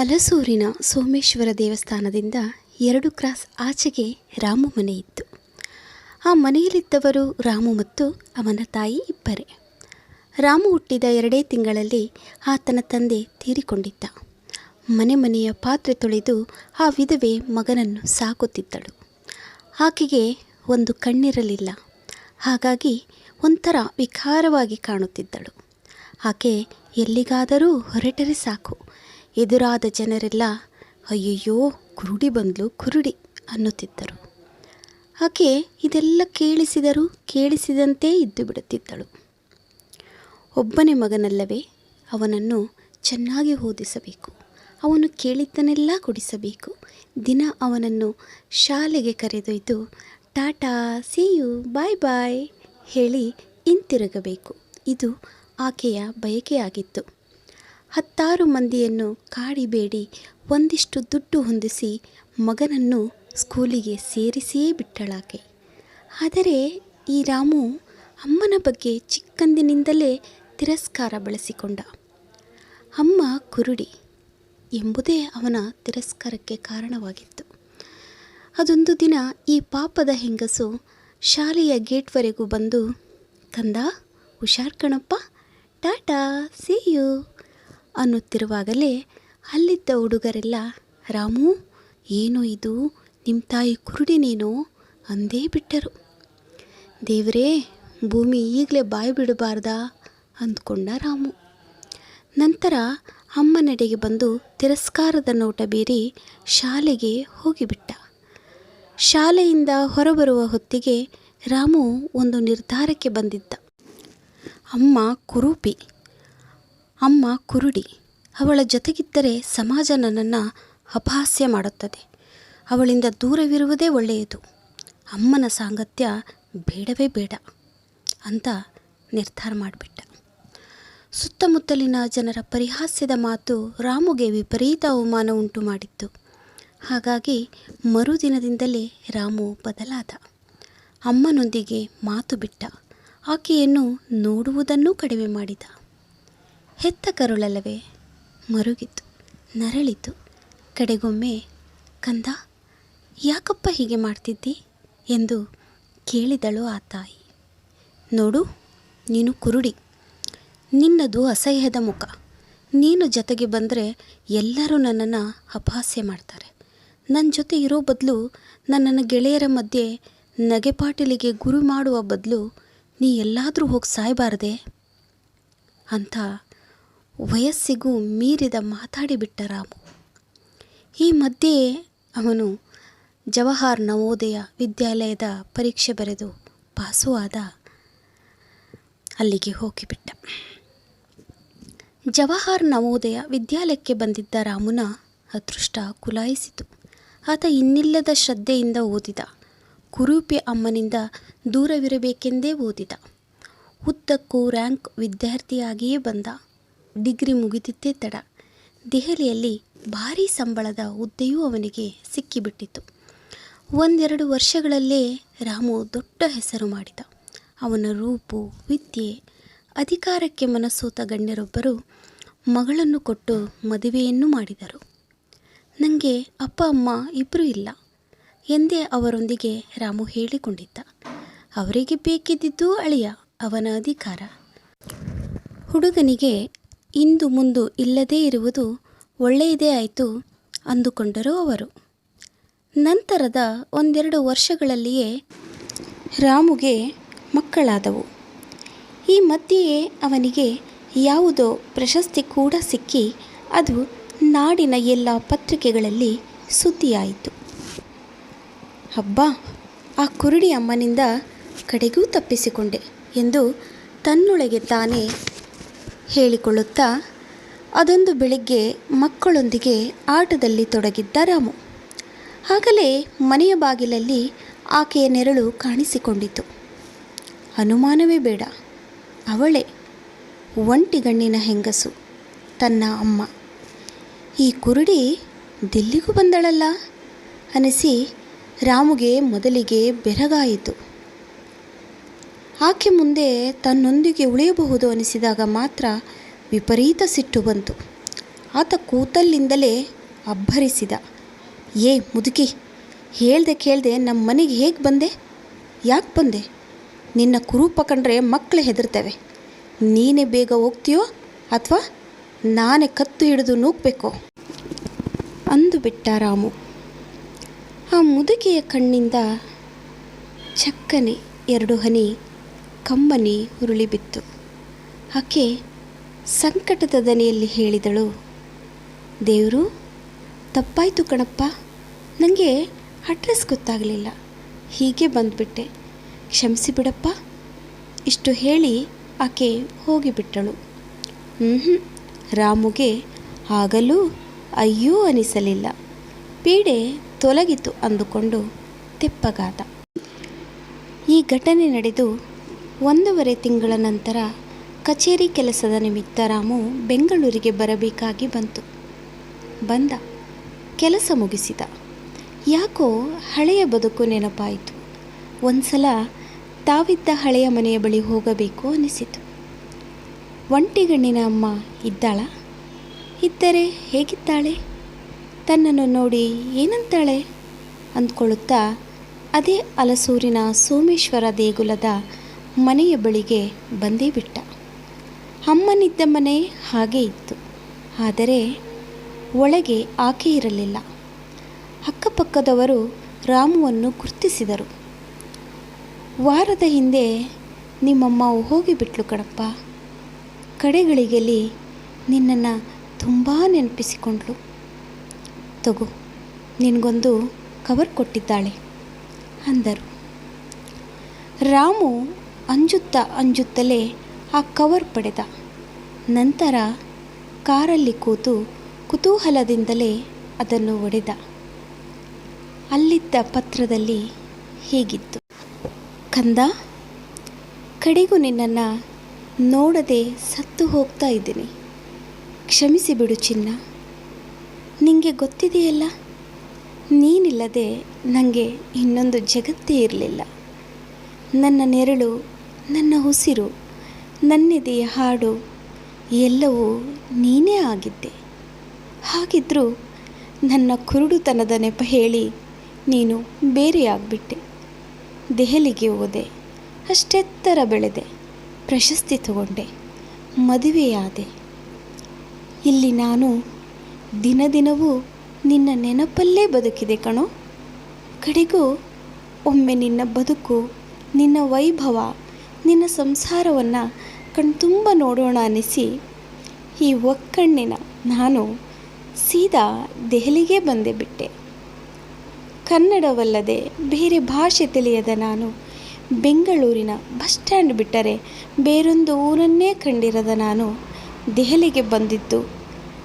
ಹಲಸೂರಿನ ಸೋಮೇಶ್ವರ ದೇವಸ್ಥಾನದಿಂದ ಎರಡು ಕ್ರಾಸ್ ಆಚೆಗೆ ರಾಮು ಮನೆ ಇತ್ತು. ಆ ಮನೆಯಲ್ಲಿದ್ದವರು ರಾಮು ಮತ್ತು ಅವನ ತಾಯಿ ಇಬ್ಬರೇ. ರಾಮು ಹುಟ್ಟಿದ ಎರಡೇ ತಿಂಗಳಲ್ಲಿ ಆತನ ತಂದೆ ತೀರಿಕೊಂಡಿದ್ದ. ಮನೆ ಮನೆಯ ಪಾತ್ರೆ ತೊಳೆದು ಆ ವಿಧವೆ ಮಗನನ್ನು ಸಾಕುತ್ತಿದ್ದಳು. ಆಕೆಗೆ ಒಂದು ಕಣ್ಣಿರಲಿಲ್ಲ. ಹಾಗಾಗಿ ಒಂಥರ ವಿಕಾರವಾಗಿ ಕಾಣುತ್ತಿದ್ದಳು. ಆಕೆ ಎಲ್ಲಿಗಾದರೂ ಹೊರಟರೆ ಸಾಕು. ಎದುರಾದ ಜನರೆಲ್ಲ, ಅಯ್ಯಯ್ಯೋ, ಕುರುಡಿ ಬಂದಲು, ಕುರುಡಿ, ಅನ್ನುತ್ತಿದ್ದರು. ಆಕೆ ಇದೆಲ್ಲ ಕೇಳಿಸಿದರು ಕೇಳಿಸಿದಂತೆ ಇದ್ದು ಬಿಡುತ್ತಿದ್ದಳು. ಒಬ್ಬನೇ ಮಗನಲ್ಲವೇ, ಅವನನ್ನು ಚೆನ್ನಾಗಿ ಓದಿಸಬೇಕು, ಅವನು ಕೇಳಿದ್ದನ್ನೆಲ್ಲ ಕೊಡಿಸಬೇಕು ದಿನ ಅವನನ್ನು ಶಾಲೆಗೆ ಕರೆದೊಯ್ದು, ಟಾಟಾ ಸಿ ಯು ಬಾಯ್ ಬಾಯ್ ಹೇಳಿ ಹಿಂತಿರುಗಬೇಕು. ಇದು ಆಕೆಯ ಬಯಕೆಯಾಗಿತ್ತು. ಹತ್ತಾರು ಮಂದಿಯನ್ನು ಕಾಡಿಬೇಡಿ, ಒಂದಿಷ್ಟು ದುಡ್ಡು ಹೊಂದಿಸಿ ಮಗನನ್ನು ಸ್ಕೂಲಿಗೆ ಸೇರಿಸಿಯೇ ಬಿಟ್ಟಳಾಕೆ. ಆದರೆ ಈ ರಾಮು ಅಮ್ಮನ ಬಗ್ಗೆ ಚಿಕ್ಕಂದಿನಿಂದಲೇ ತಿರಸ್ಕಾರ ಬಳಸಿಕೊಂಡ. ಅಮ್ಮ ಕುರುಡಿ ಎಂಬುದೇ ಅವನ ತಿರಸ್ಕಾರಕ್ಕೆ ಕಾರಣವಾಗಿತ್ತು. ಅದೊಂದು ದಿನ ಈ ಪಾಪದ ಹೆಂಗಸು ಶಾಲೆಯ ಗೇಟ್ವರೆಗೂ ಬಂದು, ಕಂದ, ಹುಷಾರ್ ಕಣಪ್ಪ, ಟಾಟಾ ಸಿ ಯು ಅನ್ನುತ್ತಿರುವಾಗಲೇ ಅಲ್ಲಿದ್ದ ಹುಡುಗರೆಲ್ಲ, ರಾಮು, ಏನು ಇದು? ನಿಮ್ಮ ತಾಯಿ ಕುರುಡಿನೇನೋ ಅಂದೇ ಬಿಟ್ಟರು. ದೇವರೇ, ಭೂಮಿ ಈಗಲೇ ಬಾಯಿ ಬಿಡಬಾರ್ದಾ? ಅಂದ್ಕೊಂಡ ರಾಮು. ನಂತರ ಅಮ್ಮನಡೆಗೆ ಬಂದು ತಿರಸ್ಕಾರದ ನೋಟ ಬೀರಿ ಶಾಲೆಗೆ ಹೋಗಿಬಿಟ್ಟ. ಶಾಲೆಯಿಂದ ಹೊರಬರುವ ಹೊತ್ತಿಗೆ ರಾಮು ಒಂದು ನಿರ್ಧಾರಕ್ಕೆ ಬಂದಿದ್ದ. ಅಮ್ಮ ಕುರೂಪಿ ಅಮ್ಮ ಕುರುಡಿ. ಅವಳ ಜೊತೆಗಿದ್ದರೆ ಸಮಾಜ ನನ್ನನ್ನು ಅಪಹಾಸ್ಯ ಮಾಡುತ್ತದೆ. ಅವಳಿಂದ ದೂರವಿರುವುದೇ ಒಳ್ಳೆಯದು. ಅಮ್ಮನ ಸಾಂಗತ್ಯ ಬೇಡವೇ ಬೇಡ ಅಂತ ನಿರ್ಧಾರ ಮಾಡಿಬಿಟ್ಟ. ಸುತ್ತಮುತ್ತಲಿನ ಜನರ ಪರಿಹಾಸ್ಯದ ಮಾತು ರಾಮುಗೆ ವಿಪರೀತ ಅವಮಾನ ಉಂಟು ಮಾಡಿತ್ತು. ಹಾಗಾಗಿ ಮರುದಿನದಿಂದಲೇ ರಾಮು ಬದಲಾದ. ಅಮ್ಮನೊಂದಿಗೆ ಮಾತು ಬಿಟ್ಟ. ಆಕೆಯನ್ನು ನೋಡುವುದನ್ನೂ ಕಡಿಮೆ ಮಾಡಿದ. ಹೆತ್ತ ಕರುಳಲ್ಲವೇ? ಮರುಗಿತು, ನರಳಿತು. ಕಡೆಗೊಮ್ಮೆ, ಕಂದ, ಯಾಕಪ್ಪ ಹೀಗೆ ಮಾಡ್ತಿದ್ದಿ? ಎಂದು ಕೇಳಿದಳು ಆ ತಾಯಿ. ನೋಡು, ನೀನು ಕುರುಡಿ. ನಿನ್ನದು ಅಸಹ್ಯದ ಮುಖ. ನೀನು ಜೊತೆಗೆ ಬಂದರೆ ಎಲ್ಲರೂ ನನ್ನನ್ನು ಅಪಹಾಸ್ಯ ಮಾಡ್ತಾರೆ. ನನ್ನ ಜೊತೆ ಇರೋ ಬದಲು ನನ್ನನ್ನು ಗೆಳೆಯರ ಮಧ್ಯೆ ನಗೆಪಾಟಲಿಗೆ ಗುರು ಮಾಡುವ ಬದಲು ನೀ ಎಲ್ಲಾದರೂ ಹೋಗಿ ಸಾಯಬಾರದೆ? ಅಂತ ವಯಸ್ಸಿಗೂ ಮೀರಿದ ಮಾತಾಡಿಬಿಟ್ಟ ರಾಮು. ಈ ಮಧ್ಯೆ ಅವನು ಜವಾಹರ್ ನವೋದಯ ವಿದ್ಯಾಲಯದ ಪರೀಕ್ಷೆ ಬರೆದು ಪಾಸು ಆದ ಅಲ್ಲಿಗೆ ಹೋಗಿಬಿಟ್ಟ. ಜವಾಹರ್ ನವೋದಯ ವಿದ್ಯಾಲಯಕ್ಕೆ ಬಂದಿದ್ದ ರಾಮುನ ಅದೃಷ್ಟ ಕುಲಾಯಿಸಿತು. ಆತ ಇನ್ನಿಲ್ಲದ ಶ್ರದ್ಧೆಯಿಂದ ಓದಿದ. ಕುರೂಪಿ ಅಮ್ಮನಿಂದ ದೂರವಿರಬೇಕೆಂದೇ ಓದಿದ. ಉದ್ದಕ್ಕೂ ರ್ಯಾಂಕ್ ವಿದ್ಯಾರ್ಥಿಯಾಗಿಯೇ ಬಂದ. ಡಿಗ್ರಿ ಮುಗಿದಿದ್ದೇ ತಡ. ದೆಹಲಿಯಲ್ಲಿ ಭಾರೀ ಸಂಬಳದ ಹುದ್ದೆಯೂ ಅವನಿಗೆ ಸಿಕ್ಕಿಬಿಟ್ಟಿತು ಒಂದೆರಡು ವರ್ಷಗಳಲ್ಲೇ ರಾಮು ದೊಡ್ಡ ಹೆಸರು ಮಾಡಿದ. ಅವನ ರೂಪು, ವಿದ್ಯೆ, ಅಧಿಕಾರಕ್ಕೆ ಮನಸೂತ ಗಣ್ಯರೊಬ್ಬರು ಮಗಳನ್ನು ಕೊಟ್ಟು ಮದುವೆಯನ್ನು ಮಾಡಿದರು. ನನಗೆ ಅಪ್ಪ, ಅಮ್ಮ ಇಬ್ಬರೂ ಇಲ್ಲ ಎಂದೇ ಅವರೊಂದಿಗೆ ರಾಮು ಹೇಳಿಕೊಂಡಿದ್ದ. ಅವರಿಗೆ ಬೇಕಿದ್ದಿದ್ದು ಅಳಿಯ, ಅವನ ಅಧಿಕಾರ. ಹುಡುಗನಿಗೆ ಇಂದು ಮುಂದು ಇಲ್ಲದೇ ಇರುವುದು ಒಳ್ಳೆಯದೇ ಆಯಿತು ಅಂದುಕೊಂಡರು ಅವರು. ನಂತರದ ಒಂದೆರಡು ವರ್ಷಗಳಲ್ಲಿಯೇ ರಾಮುಗೆ ಮಕ್ಕಳಾದವು. ಈ ಮಧ್ಯೆಯೇ ಅವನಿಗೆ ಯಾವುದೋ ಪ್ರಶಸ್ತಿ ಕೂಡ ಸಿಕ್ಕಿ ಅದು ನಾಡಿನ ಎಲ್ಲ ಪತ್ರಿಕೆಗಳಲ್ಲಿ ಸುದ್ದಿಯಾಯಿತು. ಹಬ್ಬ ಆ ಕುರುಡಿ ಅಮ್ಮನಿಂದ ಕಡೆಗೂ ತಪ್ಪಿಸಿಕೊಂಡೆ ಎಂದು ತನ್ನೊಳಗೆ ತಾನೇ ಹೇಳಿಕೊಳ್ಳುತ್ತಾ, ಅದೊಂದು ಬೆಳಿಗ್ಗೆ ಮಕ್ಕಳೊಂದಿಗೆ ಆಟದಲ್ಲಿ ತೊಡಗಿದ್ದ ರಾಮು. ಆಗಲೇ ಮನೆಯ ಬಾಗಿಲಲ್ಲಿ ಆಕೆಯ ನೆರಳು ಕಾಣಿಸಿಕೊಂಡಿತು. ಅನುಮಾನವೇ ಬೇಡ. ಅವಳೇ ಒಂಟಿಗಣ್ಣಿನ ಹೆಂಗಸು, ತನ್ನ ಅಮ್ಮ. ಈ ಕುರುಡಿ ದಿಲ್ಲಿಗೂ ಬಂದಳಲ್ಲ? ಅನಿಸಿ ರಾಮುಗೆ ಮೊದಲಿಗೆ ಬೆರಗಾಯಿತು. ಆಕೆ ಮುಂದೆ ತನ್ನೊಂದಿಗೆ ಉಳಿಯಬಹುದು ಅನಿಸಿದಾಗ ಮಾತ್ರ ವಿಪರೀತ ಸಿಟ್ಟು ಬಂತು. ಆತ ಕೂತಲ್ಲಿಂದಲೇ ಅಬ್ಬರಿಸಿದ. ಏ, ಮುದುಕಿ, ಹೇಳ್ದೆ ಕೇಳ್ದೆ ನಮ್ಮ ಮನೆಗೆ ಹೇಗೆ ಬಂದೆ? ಯಾಕೆ ಬಂದೆ? ನಿನ್ನ ಕುರೂಪ ಕಂಡ್ರೆ ಮಕ್ಕಳು ಹೆದರ್ತವೆ. ನೀನೇ ಬೇಗ ಹೋಗ್ತೀಯೋ ಅಥವಾ ನಾನೇ ಕತ್ತು ಹಿಡಿದು ನೂಕಬೇಕೋ? ಅಂದು ಬಿಟ್ಟ ರಾಮು. ಆ ಮುದುಕಿಯ ಕಣ್ಣಿಂದ ಚಕ್ಕನೆ ಎರಡು ಹನಿ ಕಮ್ಮನಿ ಉರುಳಿಬಿತ್ತು ಆಕೆ ಸಂಕಟದ ದನಿಯಲ್ಲಿ ಹೇಳಿದಳು, ದೇವರು, ತಪ್ಪಾಯಿತು ಕಣಪ್ಪ. ನನಗೆ ಅಡ್ರೆಸ್ ಗೊತ್ತಾಗಲಿಲ್ಲ. ಹೀಗೆ ಬಂದುಬಿಟ್ಟೆ. ಕ್ಷಮಿಸಿ ಬಿಡಪ್ಪ. ಇಷ್ಟು ಹೇಳಿ ಆಕೆ ಹೋಗಿಬಿಟ್ಟಳು. ಹ್ಞೂ ರಾಮುಗೆ ಆಗಲೂ ಅಯ್ಯೋ ಅನಿಸಲಿಲ್ಲ. ಪೀಡೆ ತೊಲಗಿತು ಅಂದುಕೊಂಡು ತೆಪ್ಪಗಾದ. ಈ ಘಟನೆ ನಡೆದು ಒಂದೂವರೆ ತಿಂಗಳ ನಂತರ ಕಚೇರಿ ಕೆಲಸದ ನಿಮಿತ್ತ ರಾಮು ಬೆಂಗಳೂರಿಗೆ ಬರಬೇಕಾಗಿ ಬಂತು. ಬಂದ. ಕೆಲಸ ಮುಗಿಸಿದ. ಯಾಕೋ ಹಳೆಯ ಬದುಕು ನೆನಪಾಯಿತು. ಒಂದ್ಸಲ ತಾವಿದ್ದ ಹಳೆಯ ಮನೆಯ ಬಳಿ ಹೋಗಬೇಕು ಅನಿಸಿತು. ಒಂಟಿಗಣ್ಣಿನ ಅಮ್ಮ ಇದ್ದಾಳ? ಇದ್ದರೆ ಹೇಗಿದ್ದಾಳೆ? ತನ್ನನ್ನು ನೋಡಿ ಏನಂತಾಳೆ? ಅಂದ್ಕೊಳ್ಳುತ್ತಾ ಅದೇ ಅಲಸೂರಿನ ಸೋಮೇಶ್ವರ ದೇಗುಲದ ಮನೆಯ ಬಳಿಗೆ ಬಂದೇ ಬಿಟ್ಟ. ಅಮ್ಮನಿದ್ದ ಮನೆ ಹಾಗೇ ಇತ್ತು. ಆದರೆ ಒಳಗೆ ಆಕೆ ಇರಲಿಲ್ಲ. ಅಕ್ಕಪಕ್ಕದವರು ರಾಮುವನ್ನು ಗುರ್ತಿಸಿದರು. ವಾರದ ಹಿಂದೆ ನಿಮ್ಮಮ್ಮ ಹೋಗಿಬಿಟ್ಲು ಕಣಪ್ಪ. ಕಡೆಗಳಿಗೆಲ್ಲಿ ನಿನ್ನನ್ನು ತುಂಬ ನೆನಪಿಸಿಕೊಂಡ್ಳು. ತಗೋ, ನಿನಗೊಂದು ಕವರ್ ಕೊಟ್ಟಿದ್ದಾಳೆ ಅಂದರು. ರಾಮು ಅಂಜುತ್ತಾ ಅಂಜುತ್ತಲೇ ಆ ಕವರ್ ಪಡೆದ. ನಂತರ ಕಾರಲ್ಲಿ ಕೂತು ಕುತೂಹಲದಿಂದಲೇ ಅದನ್ನು ಒಡೆದ. ಅಲ್ಲಿದ್ದ ಪತ್ರದಲ್ಲಿ ಹೀಗಿತ್ತು? ಕಂದ, ಕಡೆಗೂ ನಿನ್ನನ್ನು ನೋಡದೆ ಸತ್ತು ಹೋಗ್ತಾ ಇದ್ದೀನಿ. ಕ್ಷಮಿಸಿ ಬಿಡು ಚಿನ್ನ. ನಿಂಗೆ ಗೊತ್ತಿದೆಯಲ್ಲ? ನೀನಿಲ್ಲದೆ ನನಗೆ ಇನ್ನೊಂದು ಜಗತ್ತೇ ಇರಲಿಲ್ಲ. ನನ್ನ ನೆರಳು ನನ್ನ ಉಸಿರು, ನನ್ನೆದೆಯ ಹಾಡು, ಎಲ್ಲವೂ ನೀನೇ ಆಗಿದ್ದೆ. ಹಾಗಿದ್ದರೂ ನನ್ನ ಕುರುಡುತನದ ನೆಪ ಹೇಳಿ ನೀನು ಬೇರೆಯಾಗ್ಬಿಟ್ಟೆ. ದೆಹಲಿಗೆ ಹೋದೆ, ಅಷ್ಟೆತ್ತರ ಬೆಳೆದೆ, ಪ್ರಶಸ್ತಿ ತಗೊಂಡೆ, ಮದುವೆಯಾದೆ. ಇಲ್ಲಿ ನಾನು ದಿನ ದಿನವೂ ನಿನ್ನ ನೆನಪಲ್ಲೇ ಬದುಕಿದೆ ಕಣೋ. ಕಡೆಗೂ ಒಮ್ಮೆ ನಿನ್ನ ಬದುಕು ನಿನ್ನ ವೈಭವ ನಿನ್ನ ಸಂಸಾರವನ್ನು ಕಣ್ತುಂಬ ನೋಡೋಣ ಅನಿಸಿ ಈ ಒಕ್ಕಣ್ಣಿನ ನಾನು ಸೀದಾ ದೆಹಲಿಗೆ ಬಂದೆ ಬಿಟ್ಟೆ. ಕನ್ನಡವಲ್ಲದೆ ಬೇರೆ ಭಾಷೆ ತಿಳಿಯದ ನಾನು ಬೆಂಗಳೂರಿನ ಬಸ್ ಸ್ಟ್ಯಾಂಡ್ ಬಿಟ್ಟರೆ ಬೇರೊಂದು ಊರನ್ನೇ ಕಂಡಿರದ ನಾನು ದೆಹಲಿಗೆ ಬಂದಿದ್ದು.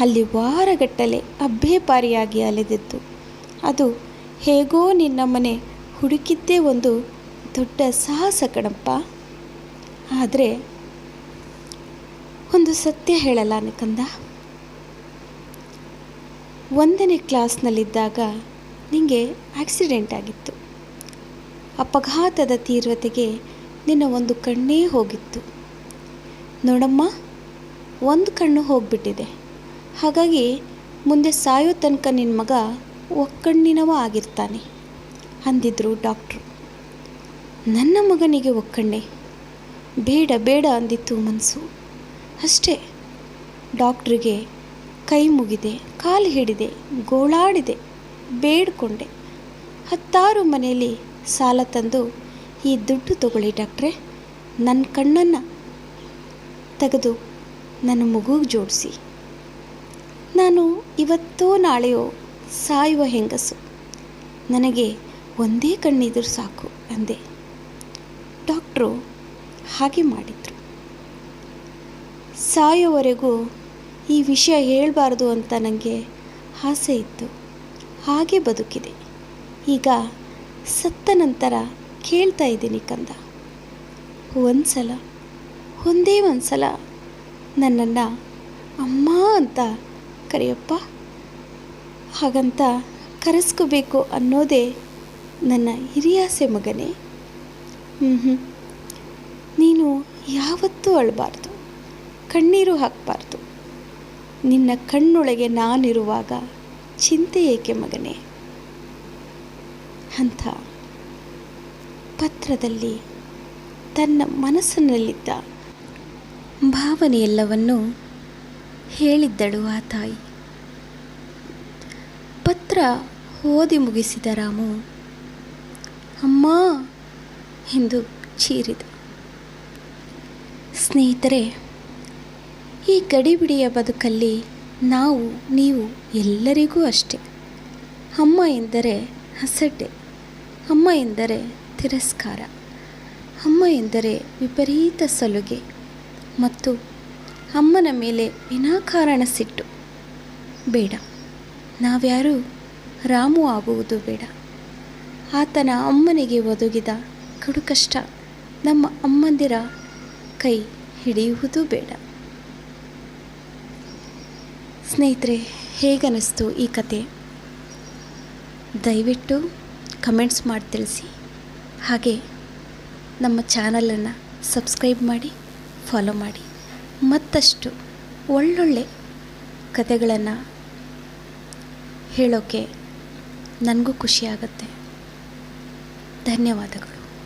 ಅಲ್ಲಿ ವಾರಗಟ್ಟಲೆ ಅಭ್ಯಪಾರಿಯಾಗಿ ಅಲೆದಿದ್ದು ಅದು ಹೇಗೋ ನಿನ್ನ ಮನೆ ಹುಡುಕಿದ್ದೇ ಒಂದು ದೊಡ್ಡ ಸಾಹಸ ಕಣಪ್ಪ. ಆದರೆ ಒಂದು ಸತ್ಯ ಹೇಳಲ್ಲ ನಿಕಂದ ಒಂದನೇ ಕ್ಲಾಸ್ನಲ್ಲಿದ್ದಾಗ ನಿಮಗೆ ಆಕ್ಸಿಡೆಂಟ್ ಆಗಿತ್ತು. ಅಪಘಾತದ ತೀವ್ರತೆಗೆ ನಿನ್ನ ಒಂದು ಕಣ್ಣೇ ಹೋಗಿತ್ತು. ನೋಡಮ್ಮ, ಒಂದು ಕಣ್ಣು ಹೋಗಿಬಿಟ್ಟಿದೆ. ಹಾಗಾಗಿ ಮುಂದೆ ಸಾಯೋ ತನಕ ನಿನ್ನ ಮಗ ಒಕ್ಕಣ್ಣಿನವ ಆಗಿರ್ತಾನೆ, ಅಂದಿದ್ರು ಡಾಕ್ಟ್ರು. ನನ್ನ ಮಗನಿಗೆ ಒಕ್ಕಣ್ಣೆ. ಬೇಡ ಬೇಡ ಅಂದಿತ್ತು ಮನಸ್ಸು ಅಷ್ಟೇ. ಡಾಕ್ಟ್ರಿಗೆ ಕೈ ಮುಗಿದೆ, ಕಾಲು ಹಿಡಿದೆ, ಗೋಳಾಡಿದೆ, ಬೇಡ್ಕೊಂಡೆ. ಹತ್ತಾರು ಮನೆಯಲ್ಲಿ ಸಾಲ ತಂದು ಈ ದುಡ್ಡು ತಗೊಳ್ಳಿ ಡಾಕ್ಟ್ರೆ. ನನ್ನ ಕಣ್ಣನ್ನು ತೆಗೆದು ನನ್ನ ಮಗುಗೆ ಜೋಡಿಸಿ. ನಾನು ಇವತ್ತೋ ನಾಳೆಯೋ ಸಾಯುವ ಹೆಂಗಸು. ನನಗೆ ಒಂದೇ ಕಣ್ಣಿದ್ರು ಸಾಕು, ಅಂದೆ. ಡಾಕ್ಟ್ರು ಹಾಗೆ ಮಾಡಿದರು. ಸಾಯೋವರೆಗೂ ಈ ವಿಷಯ ಹೇಳಬಾರ್ದು ಅಂತ ನನಗೆ ಆಸೆ ಇತ್ತು. ಹಾಗೆ ಬದುಕಿದೆ. ಈಗ ಸತ್ತ ನಂತರ ಕೇಳ್ತಾ ಇದ್ದೀನಿ ಕಂದ. ಒಂದು ಸಲ ಒಂದೇ ಒಂದು ಸಲ ನನ್ನನ್ನು ಅಮ್ಮ ಅಂತ ಕರೆಯಪ್ಪ? ಹಾಗಂತ ಕರೆಸ್ಕೋಬೇಕು ಅನ್ನೋದೇ ನನ್ನ ಹಿರಿಯಾಸೆ ಮಗನೇ. ಹ್ಞೂ ಹ್ಞೂ ನೀನು ಯಾವತ್ತೂ ಅಳಬಾರ್ದು. ಕಣ್ಣೀರು ಹಾಕಬಾರ್ದು. ನಿನ್ನ ಕಣ್ಣೊಳಗೆ ನಾನಿರುವಾಗ ಚಿಂತೆ ಏಕೆ ಮಗನೇ? ಅಂಥ ಪತ್ರದಲ್ಲಿ ತನ್ನ ಮನಸ್ಸಿನಲ್ಲಿದ್ದ ಭಾವನೆಯೆಲ್ಲವನ್ನು ಹೇಳಿದ್ದಳು ಆ ತಾಯಿ. ಪತ್ರ ಓದಿ ಮುಗಿಸಿದ ರಾಮು, ಅಮ್ಮ ಎಂದು ಚೀರಿದ. ಸ್ನೇಹಿತರೆ, ಈ ಗಡಿಬಿಡಿಯ ಬದುಕಲ್ಲಿ ನಾವು, ನೀವು ಎಲ್ಲರಿಗೂ ಅಷ್ಟೆ. ಅಮ್ಮ ಎಂದರೆ ಹಸಡ್ಡೆ ಅಮ್ಮ ಎಂದರೆ ತಿರಸ್ಕಾರ, ಅಮ್ಮ ಎಂದರೆ ವಿಪರೀತ ಸಲುಗೆ ಮತ್ತು ಅಮ್ಮನ ಮೇಲೆ ವಿನಾಕಾರಣ ಸಿಟ್ಟು. ಬೇಡ, ನಾವ್ಯಾರೂ ರಾಮು ಆಗುವುದು ಬೇಡ. ಆತನ ಅಮ್ಮನಿಗೆ ಒದಗಿದ ಕಡುಕಷ್ಟ ನಮ್ಮ ಅಮ್ಮಂದಿರ ಕೈ ಹಿಡಿಯುವುದೂ ಬೇಡ. ಸ್ನೇಹಿತರೆ, ಹೇಗನ್ನಿಸ್ತು ಈ ಕತೆ? ದಯವಿಟ್ಟು ಕಮೆಂಟ್ಸ್ ಮಾಡಿ ತಿಳಿಸಿ. ಹಾಗೆ ನಮ್ಮ ಚಾನಲನ್ನು ಸಬ್ಸ್ಕ್ರೈಬ್ ಮಾಡಿ, ಫಾಲೋ ಮಾಡಿ. ಮತ್ತಷ್ಟು ಒಳ್ಳೊಳ್ಳೆ ಕತೆಗಳನ್ನು ಹೇಳೋಕ್ಕೆ ನನಗೂ ಖುಷಿಯಾಗುತ್ತೆ. ಧನ್ಯವಾದಗಳು.